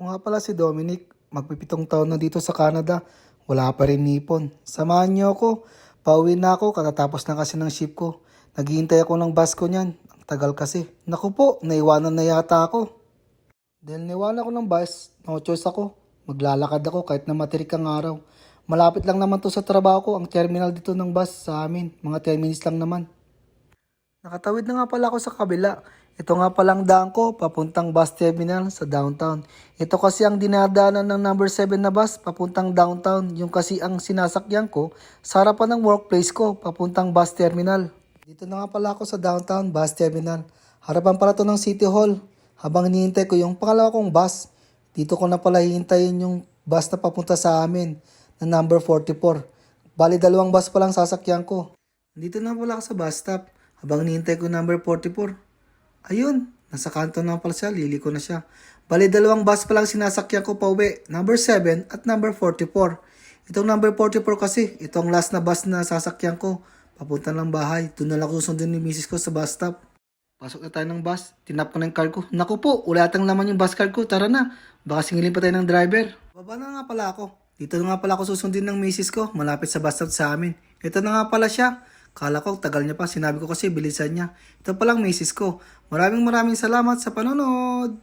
Ako nga pala si Dominic, magpipitong taon na dito sa Canada. Wala pa rin nipon. Samahan niyo ako. Pauwi na ako, katatapos na kasi ng ship ko. Naghihintay ako ng bus ko niyan. Ang tagal kasi. Naku po, naiwanan na yata ako. Dahil naiwanan ako ng bus, no choice ako. Maglalakad ako kahit na matirik ang araw. Malapit lang naman to sa trabaho ko, ang terminal dito ng bus sa amin. Mga 10 minutes lang naman. Nakatawid na nga pala ako sa kabila. Ito nga palang daan ko, papuntang bus terminal sa downtown. Ito kasi ang dinadaanan ng number 7 na bus, papuntang downtown. Yung kasi ang sinasakyan ko, sa harapan ng workplace ko, papuntang bus terminal. Dito na nga pala ako sa downtown bus terminal. Harapan pala to ng City Hall. Habang hinihintay ko yung pangalawa kong bus, dito ko na pala hihintayin yung bus na papunta sa amin, na number 44. Bali, dalawang bus pa lang sasakyan ko. Dito na pala ako sa bus stop. Habang hinihintay ko number 44. Ayun, nasa kanto na pala siya, liliko na siya. Bali, dalawang bus pa lang sinasakyan ko pa uwi. Number 7 at number 44. Itong number 44 kasi, itong last na bus na sasakyan ko. Papunta ng bahay. Doon na lang ako susundin ni misis ko sa bus stop. Pasok na tayo ng bus. Tinap ko na yung card ko. Naku po, ulatang naman yung bus card ko. Tara na. Baka singilin pa tayo ng driver. Baba na nga pala ako. Dito na nga pala ako susundin ng misis ko. Malapit sa bus stop sa amin. Ito na nga pala siya. Kala ko, tagal niya pa. Sinabi ko kasi bilisan niya. Ito palang misis ko. Maraming maraming salamat sa panonood.